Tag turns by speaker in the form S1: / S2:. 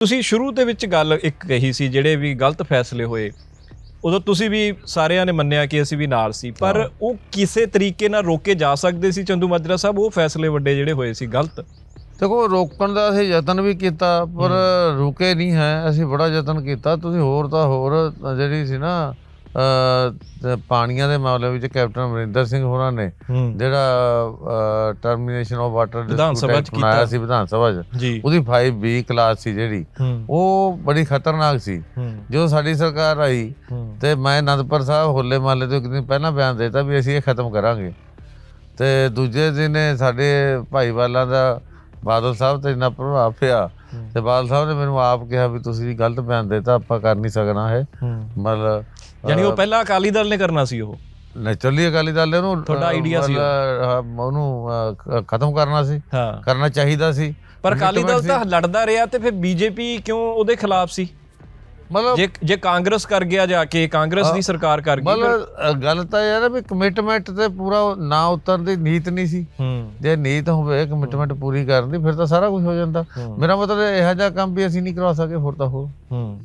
S1: ਤੁਸੀਂ ਸ਼ੁਰੂ ਦੇ ਵਿੱਚ ਗੱਲ ਇੱਕ ਕਹੀ ਸੀ ਜਿਹੜੇ ਵੀ ਗਲਤ ਫੈਸਲੇ ਹੋਏ ਉਦੋਂ ਤੁਸੀਂ ਵੀ ਸਾਰਿਆਂ ਨੇ ਮੰਨਿਆ ਕਿ ਅਸੀਂ ਵੀ ਨਾਲ ਸੀ ਪਰ ਉਹ ਕਿਸੇ ਤਰੀਕੇ ਨਾਲ ਰੋਕੇ ਜਾ ਸਕਦੇ ਸੀ ਚੰਦੂ ਮਾਜਰਾ ਸਾਹਿਬ? ਉਹ ਫੈਸਲੇ ਵੱਡੇ ਜਿਹੜੇ ਹੋਏ ਸੀ ਗਲਤ?
S2: ਦੇਖੋ ਰੋਕਣ ਦਾ ਅਸੀਂ ਯਤਨ ਵੀ ਕੀਤਾ ਪਰ ਰੁਕੇ ਨਹੀਂ ਹੈ ਅਸੀਂ ਬੜਾ ਯਤਨ ਕੀਤਾ। ਤੁਸੀਂ ਹੋਰ ਤਾਂ ਹੋਰ ਜਿਹੜੀ ਸੀ ਨਾ ਪਾਣੀਆਂ ਦੇ ਮਾਮਲੇ ਵਿੱਚ ਕੈਪਟਨ ਅਮਰਿੰਦਰ ਸਿੰਘ ਹੋਰਾਂ ਨੇ ਜਿਹੜਾ termination of water
S1: Vidhan Sabha 'ਚ
S2: ਬਣਾਇਆ
S1: ਕੀਤਾ।
S2: ਸੀ ਵਿਧਾਨ ਸਭਾ 'ਚ। ਉਹਦੀ 5B ਕਲਾਸ ਸੀ ਜਿਹੜੀ। ਉਹ ਬੜੀ ਖਤਰਨਾਕ ਸੀ। ਜਦੋਂ ਸਾਡੀ ਸਰਕਾਰ ਆਈ ਤੇ ਮੈਂ ਅਨੰਦਪੁਰ ਸਾਹਿਬ ਹੋਲੇ ਮਹੱਲੇ ਤੋਂ ਇੱਕ ਦਿਨ ਪਹਿਲਾਂ ਬਿਆਨ ਦਿੱਤਾ ਵੀ ਅਸੀਂ ਇਹ ਖਤਮ ਕਰਾਂਗੇ। ਤੇ ਦੂਜੇ ਦਿਨ ਸਾਡੇ ਭਾਈਵਾਲਾਂ ਦਾ ਬਾਦਲ ਸਾਹਿਬ ਤੇ ਇੰਨਾ ਪ੍ਰਭਾਵ ਪਿਆ ਤੇ ਬਾਦਲ ਸਾਹਿਬ ਨੇ ਮੈਨੂੰ ਆਪ ਕਿਹਾ ਵੀ ਤੁਸੀਂ ਗਲਤ ਬਿਆਨ ਦਿੱਤਾ ਆਪਾਂ ਕਰ ਨਹੀਂ ਸਕਣਾ ਹੈ
S1: ਹੂੰ।
S2: ਮਤਲਬ
S1: ਯਾਨੀ ਉਹ ਪਹਿਲਾਂ ਅਕਾਲੀ ਦਲ ਨੇ ਕਰਨਾ ਸੀ ਉਹ?
S2: ਨੈਚੁਰਲੀ ਅਕਾਲੀ ਦਲ ਨੇ ਉਹਨੂੰ
S1: ਤੁਹਾਡਾ idea ਸੀ
S2: ਉਹਨੂੰ ਖਤਮ ਕਰਨਾ ਸੀ। ਕਰਨਾ ਚਾਹੀਦਾ ਸੀ।
S1: ਪਰ ਅਕਾਲੀ ਦਲ ਤਾਂ ਲੜਦਾ ਰਿਹਾ ਤੇ ਫਿਰ ਬੀਜੇਪੀ ਕਿਉਂ ਉਹਦੇ ਖਿਲਾਫ ਸੀ?
S2: ਮਤਲਬ
S1: ਜੇ ਜੇ ਕਾਂਗਰਸ ਕਰ ਗਿਆ ਜਾ ਕੇ ਕਾਂਗਰਸ ਦੀ ਸਰਕਾਰ ਕਰ ਗਈ ਫਿਰ-
S2: ਮਤਲਬ ਗੱਲ ਤਾਂ ਇਹ ਹੈ ਨਾ ਵੀ ਕਮਿਟਮੈਂਟ ਤੇ ਪੂਰਾ ਨਾ ਉਤਰਨ ਦੀ ਨੀਤ ਨਹੀਂ ਸੀ।
S1: ਹੂੰ।
S2: ਜੇ ਨੀਤ ਹੋਵੇ ਕਮਿਟਮੈਂਟ ਪੂਰੀ ਕਰਨ ਦੀ ਫਿਰ ਤਾਂ ਸਾਰਾ ਕੁਝ ਹੋ ਜਾਂਦਾ।
S1: ਹੂੰ।
S2: ਮੇਰਾ ਮਤਲਬ ਇਹੋ ਜਿਹਾ ਕੰਮ ਵੀ ਅਸੀਂ ਨਹੀਂ ਕਰਵਾ ਸਕੇ ਹੋਰ ਤਾਂ ਹੋਰ।
S1: ਹੂੰ।